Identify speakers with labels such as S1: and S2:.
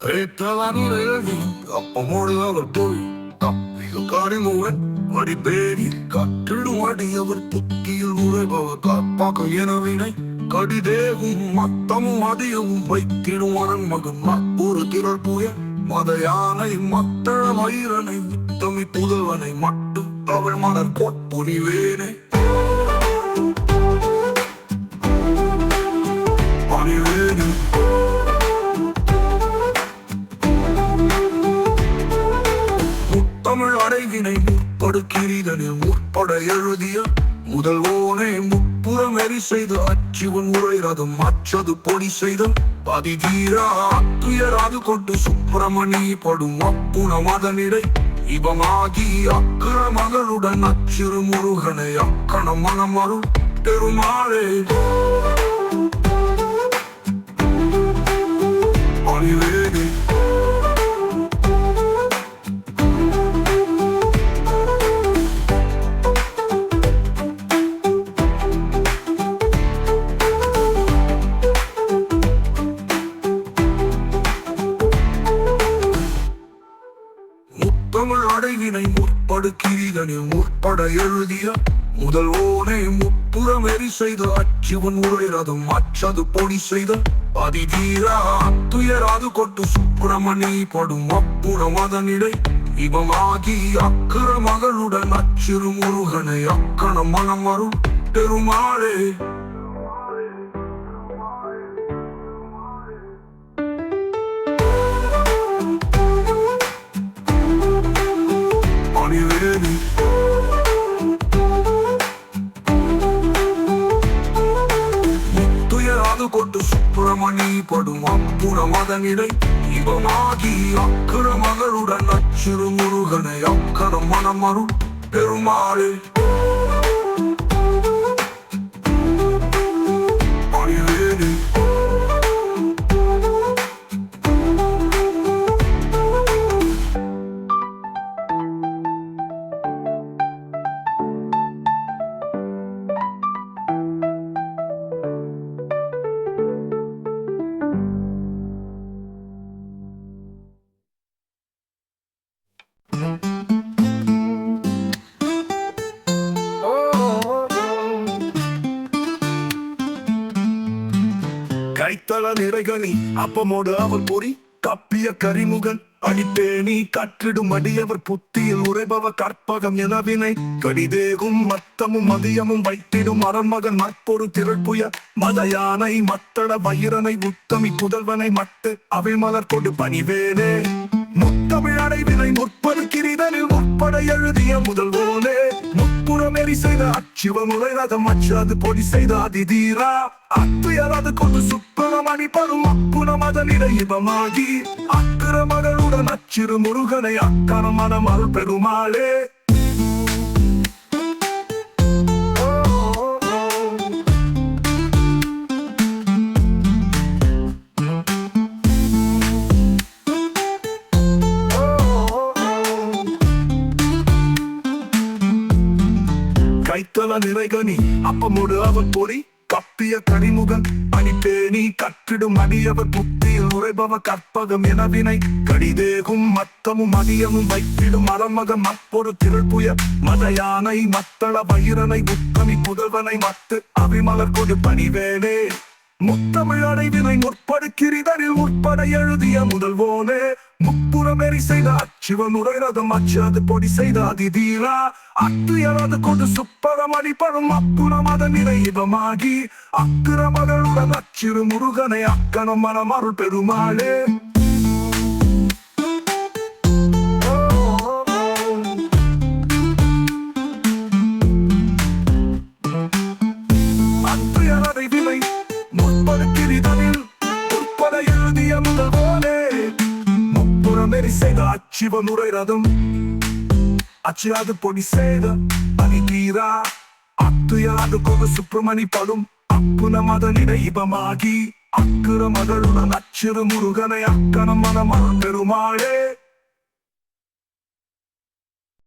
S1: ஏற்றவனிலேவி அப்பமோடு அவர் போய் தப்பிய கரிமுகன் அடிப்பேரி கட்டிடும் அடியவர் புத்தியில் உரைபவர் காப்பாக்க எனவினை கடிதேகும் மத்தமும் அதியமும் வைத்திடும் அரண் மகன் ஒரு திரள் புய மத யானை மத்தள மயிரனை முத்தமி புதல்வனை மட்டு அவள் மலர் பொற்புனிவேனே பணிவேனே முத்தமிழ் அடைவினை முற்பட எழுதிய முதல்வோனே முப்புறம் எரி செய்து அச்சுவன் உரை ரதம் அச்சது பொடி செய்த பதிதீரா துயராது கொண்டு சுப்பிரமணி படும் அப்புண மதனிடை இவமாகி அக்கர மகளுடன் அச்சிறு முருகனை அக்கண மனமருள் பெருமாளே நாடு முற்படுக்கிறீதனே முற்பட எழுதிய முதல் ஓனை முப்புறம் எரி செய்த அச்சுவன் உரை அச்சது பொடி செய்த அதிதீரா துயராது கொட்டு சுப்பிரமணி படும் அப்புறம் அதனிடை இவமாகி அக்கர மகளுடன் அச்சிறு முருகனை அக்கண மனம் வரும் பெருமாளே படும் அப்புற மதனிடை இவமாகி அக்கர மகளுடன் அச்சிறு முருகனை அக்கர மனமருள் பெருமாளே. கைத்தள நிறைகனி அப்பமோடு அவள் பொறி கப்பிய கரிமுகன் அடிப்பேணி கற்றிடும் அடியவர் புத்தியில் உரைபவ கற்பகம் எனவினை கடிதேகும் மத்தமும் மதியமும் வைத்திடும் அரண்மகன் மற்பொரு திரட்புய மத மத்தட வயிறனை உத்தமி புதல்வனை மட்டு அவிமலர் கொண்டு பணிவேனே. முத்தமிழ் அடைவினை முற்படுக்கிறதனில் முற்பட எழுதிய முதல்வர் முப்புறமெறி செய்த அச்சுவ முறை ரதம் அச்சது பொடி செய்த அதிதீரா அத்துயராது கொண்டு சுப்பிரமணி படும் அப்புன மதனிட இவமாகி அக்கிர மகளுடன் அச்சிறு முருகனை அக்கர மனம் அருள் பெருமாளே கைத்தல நிறைகனி அப்பமோடு அவர் பொறி கப்பிய கனிமுகன் அணிப்பேணி கற்றிடும் அடியவர் புத்தியில் உரைபவ கற்பகம் எனவினை கடிதேகும் மத்தமும் அதியமும் வைத்திடும் அரமக மற்பொரு திரள்புய மத யானை மத்தள பயிரனை புத்தமி புதல்வனை மத்து. அபிமலர் கொடு பணிவேனே. முத்தமிழ் அடைவினை முற்படுக்கிறதனில் முற்பட எழுதிய முதல்வோனே முப்புறமெறி செய்த அச்சிவன் ரதம் அச்சது பொடி செய்த அதிதீரா. அத்துயராது கொண்டு சுப்பரமணி படும் அப்புறம் அதன் நிறைவமாகி அக்கிரமகளுடன் அச்சிறு முருகனை அக்கணம் மனம் அருள் பெருமாளே. முப்புறமெறி செய்த ரதம் அச்சியாது பொடி சேத பனி தீரா. அத்துயாது கொடு சுப்பிரமணி படும். அப்புன மத நினைவமாகி அக்குற மகளுடன் அச்சிறு முருகனை அக்கணம் மனம் பெருமாளே